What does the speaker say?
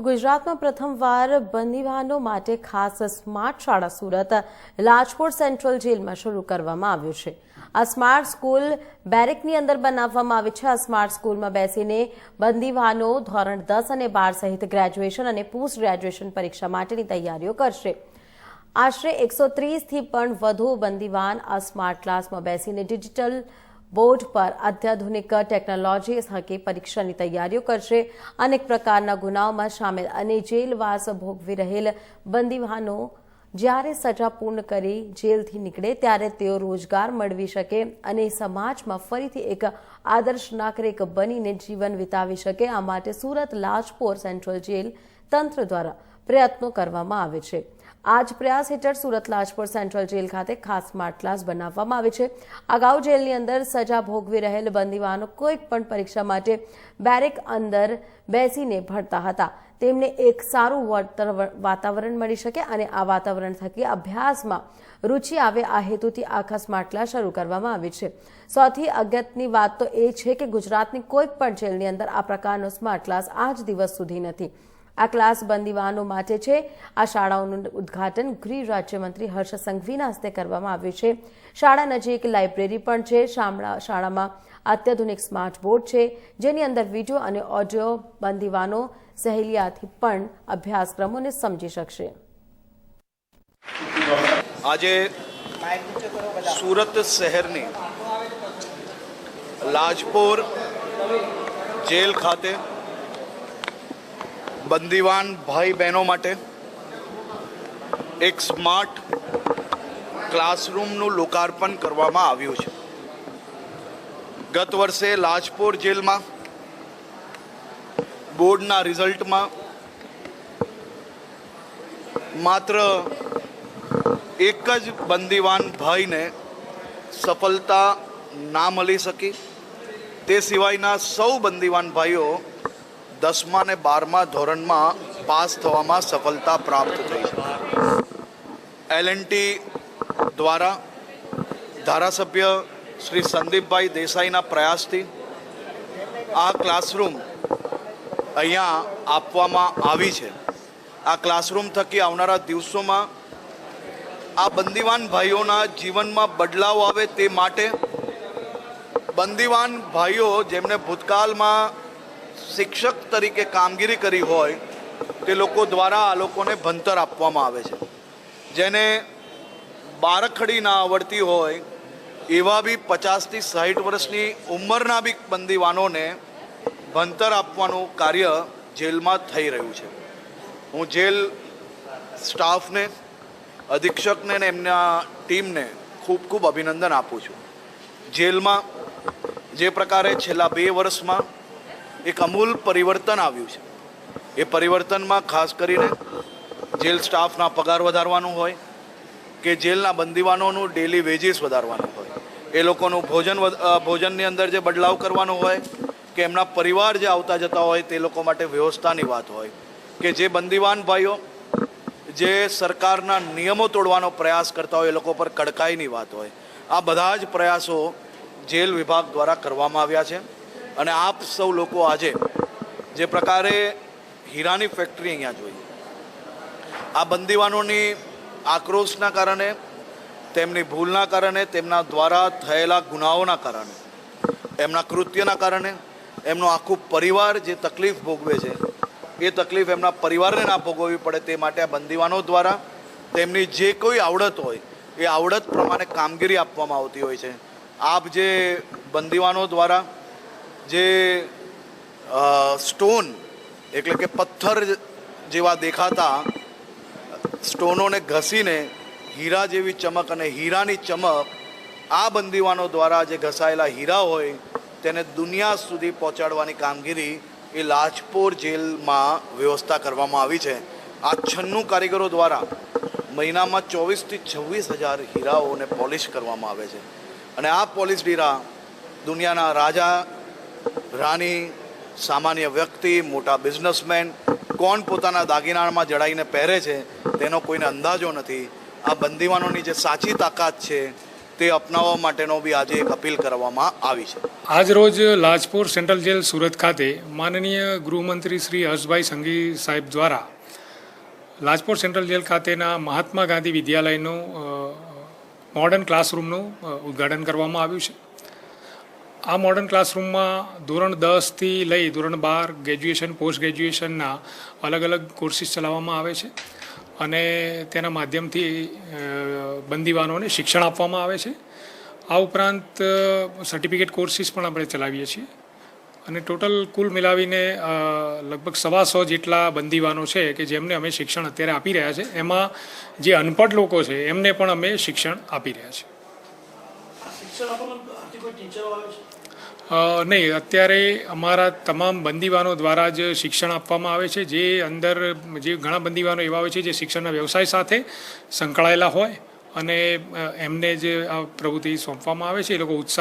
ગુજરાતમાં પ્રથમવાર બંદીવાનો માટે ખાસ સ્માર્ટ શાળા સુરત, લાજપોર સેન્ટ્રલ જેલમાં શરૂ કરવામાં આવ્યું છે. આ સ્માર્ટ સ્કૂલ બેરેકની અંદર બનાવવામાં આવી છે. આ સ્માર્ટ સ્કૂલમાં બેસીને બંદીવાનો ધોરણ દસ અને બાર સહિત ગ્રેજ્યુએશન અને પોસ્ટ ગ્રેજ્યુએશન પરીક્ષા માટેની તૈયારીઓ કરશે. આશરે એકસો ત્રીસથી પણ વધુ બંદીવાન આ સ્માર્ટ ક્લાસમાં બેસીને ડિજિટલ બોર્ડ પર અત્યાધુનિક ટેકનોલોજી થકી પરીક્ષાની તૈયારીઓ કરશે. અનેક પ્રકારના ગુનાઓમાં સામેલ અને જેલવાસ ભોગવી રહેલ બંદીવાનો જ્યારે સજા પૂર્ણ કરી જેલથી નીકળે ત્યારે તેઓ રોજગાર મેળવી શકે અને સમાજમાં ફરીથી એક આદર્શ નાગરિક બનીને જીવન વિતાવી શકે. આ માટે સુરત લાજપોર સેન્ટ્રલ જેલ તંત્ર દ્વારા પ્રયત્નો કરવામાં આવે છે. આ જ પ્રયાસ હેઠળ સુરત લાજપોર સેન્ટ્રલ જેલ ખાતે ખાસ સ્માર્ટ ક્લાસ બનાવવામાં આવે છે. અગાઉ જેલની અંદર સજા ભોગવી રહેલ બંદીવાનો કોઈ પણ પરીક્ષા માટે બેરેક અંદર બેસીને ભણતા હતા. તેમને એક સારું વાતાવરણ મળી શકે અને આ વાતાવરણ થકી અભ્યાસમાં રુચિ આવે આ હેતુથી આખા સ્માર્ટ ક્લાસ શરૂ કરવામાં આવી છે. સૌથી અગત્યની વાત તો એ છે કે ગુજરાતની કોઈ પણ જેલની અંદર આ પ્રકારનો સ્માર્ટ ક્લાસ આજ દિવસ સુધી નથી. આ ક્લાસ બંદીવાનો માટે છે. આ શાળાઓનું ઉદ્ઘાટન ગૃહ રાજ્યમંત્રી હર્ષ સંઘવીના હસ્તે કરવામાં આવ્યું છે. શાળા નજીક લાઇબ્રેરી પણ છે. શાળામાં અત્યાધુનિક સ્માર્ટ બોર્ડ છે, જેની અંદર વીડિયો અને ઓડિયો બંદીવાનો સહેલિયાથી પણ અભ્યાસક્રમોને સમજી શકશે. આજે સુરત શહેરની લાજપોર જેલ ખાતે બંદીવાન ભાઈ બહેનો માટે એક સ્માર્ટ ક્લાસરૂમનું લોકાર્પણ કરવામાં આવ્યું છે. ગત વર્ષે લાજપોર જેલમાં બોર્ડના રિઝલ્ટમાં માત્ર એક જ બંદીવાન ભાઈને સફળતા ના મળી શકી. તે સિવાયના સૌ બંદીવાન ભાઈઓ દસમા અને બારમા ધોરણમાં પાસ થવામાં સફળતા પ્રાપ્ત થઈ છે. એલએનટી દ્વારા ધારાસભ્ય શ્રી સંદીપભાઈ દેસાઈના પ્રયાસથી આ ક્લાસરૂમ અહીંયા આપવામાં આવી છે. આ ક્લાસરૂમ થકી આવનારા દિવસોમાં આ બંદીવાન ભાઈઓના જીવનમાં બદલાવ આવે તે માટે બંદીવાન ભાઈઓ જેમને ભૂતકાળમાં શિક્ષક તરીકે કામગીરી કરી હોય, તે લોકો દ્વારા આ લોકોને ભણતર આપવામાં આવે છે. જેને બારખડી ના આવડતી હોય, એવા બી પચાસથી સાઠ વર્ષની ઉંમરના બી બંદીવાનોને ભણતર આપવાનું કાર્ય જેલમાં થઈ રહ્યું છે. હું જેલ સ્ટાફને, અધિક્ષકને ને એમના ટીમને ખૂબ ખૂબ અભિનંદન આપું છું. જેલમાં જે પ્રકારે છેલ્લા બે વર્ષમાં એક અમૂલ પરિવર્તન આવ્યું છે. એ પરિવર્તનમાં ખાસ કરીને જેલ સ્ટાફના પગાર વધારવાનું હોય કે જેલના બંદીવાનોનું ડેલી વેજીસ વધારવાનું હોય. એ લોકોનું ભોજન ભોજનની અંદર જે બદલાવ કરવાનો હોય કે એમના પરિવાર જે આવતા જતા હોય તે લોકો માટે વ્યવસ્થાની વાત હોય કે જે બંદીવાન ભાઈઓ જે સરકારના નિયમો તોડવાનો પ્રયાસ કરતા હોય એ લોકો પર કડકાઈની વાત હોય. આ બધા જ પ્રયાસો જેલ વિભાગ દ્વારા કરવામાં આવ્યા છે. અને આપ સૌ લોકો આજે જે પ્રકારે હીરાની ફેક્ટરી અહીંયા જોઈ. આ બંદીવાનોની આક્રોશના કારણે, તેમની ભૂલના કારણે, તેમના દ્વારા થયેલા ગુનાઓના કારણે, એમના કૃત્યના કારણે, એમનો આખું પરિવાર જે તકલીફ ભોગવે છે, એ તકલીફ એમના પરિવારને ના ભોગવવી પડે તે માટે આ બંદીવાનો દ્વારા તેમની જે કોઈ આવડત હોય, એ આવડત પ્રમાણે કામગીરી આપવામાં આવતી હોય છે. આપ જે બંદીવાનો દ્વારા જે સ્ટોન એટલે કે પથ્થર જેવા દેખાતા, સ્ટોનોને ઘસીને હીરા જેવી ચમક અને હીરાની ચમક આ બંદીવાનો દ્વારા જે ઘસાયેલા હીરા હોય, તેને દુનિયા સુધી પહોંચાડવાની કામગીરી એ લાજપોર જેલમાં વ્યવસ્થા કરવામાં આવી છે. આ છન્નું કારીગરો દ્વારા મહિનામાં ચોવીસથી છવ્વીસ હજાર હીરાઓને પોલિશ કરવામાં આવે છે. અને આ પોલિશ હીરા દુનિયાના રાજા રાની સામાન્ય વ્યક્તિ, મોટા બિઝનેસમેન, કોણ પોતાના દાગીનામાં જડાઈને પહેરે છે, તેનો કોઈને અંદાજો નથી. આ બંદીવાનોની જે સાચી તાકાત છે, તે અપનાવવા માટેનો બી આજે એક અપીલ કરવામાં આવી છે. આજ રોજ લાજપોર સેન્ટ્રલ જેલ સુરત ખાતે માનનીય ગૃહમંત્રી શ્રી હર્ષભાઈ સંઘી સાહેબ દ્વારા લાજપોર સેન્ટ્રલ જેલ ખાતેના મહાત્મા ગાંધી વિદ્યાલયનું મોડર્ન ક્લાસરૂમનું ઉદ્ઘાટન કરવામાં આવ્યું છે. આ મોડર્ન ક્લાસરૂમમાં ધોરણ દસથી લઈ ધોરણ બાર ગ્રેજ્યુએશન પોસ્ટ ગ્રેજ્યુએશનના અલગ અલગ કોર્સિસ ચલાવવામાં આવે છે. અને તેના માધ્યમથી બંદીવાનોને શિક્ષણ આપવામાં આવે છે. આ ઉપરાંત સર્ટિફિકેટ કોર્સિસ પણ આપણે ચલાવીએ છીએ. અને ટોટલ કુલ મિલાવીને લગભગ લગભગ સવાસો જેટલા બંદીવાનો છે કે જેમને અમે શિક્ષણ અત્યારે આપી રહ્યા છે. એમાં જે અનપઢ લોકો છે, એમને પણ અમે શિક્ષણ આપી રહ્યા છીએ. નહીં, અત્યારે અમારા તમામ બંદીવાનો દ્વારા જ શિક્ષણ આપવામાં આવે છે. જે અંદર જે ઘણા બંદીવાનો એવા હોય છે જે શિક્ષણના વ્યવસાય સાથે સંકળાયેલા હોય અને એમને જે આ પ્રવૃત્તિ સોંપવામાં આવે છે. એ લોકો ઉત્સાહ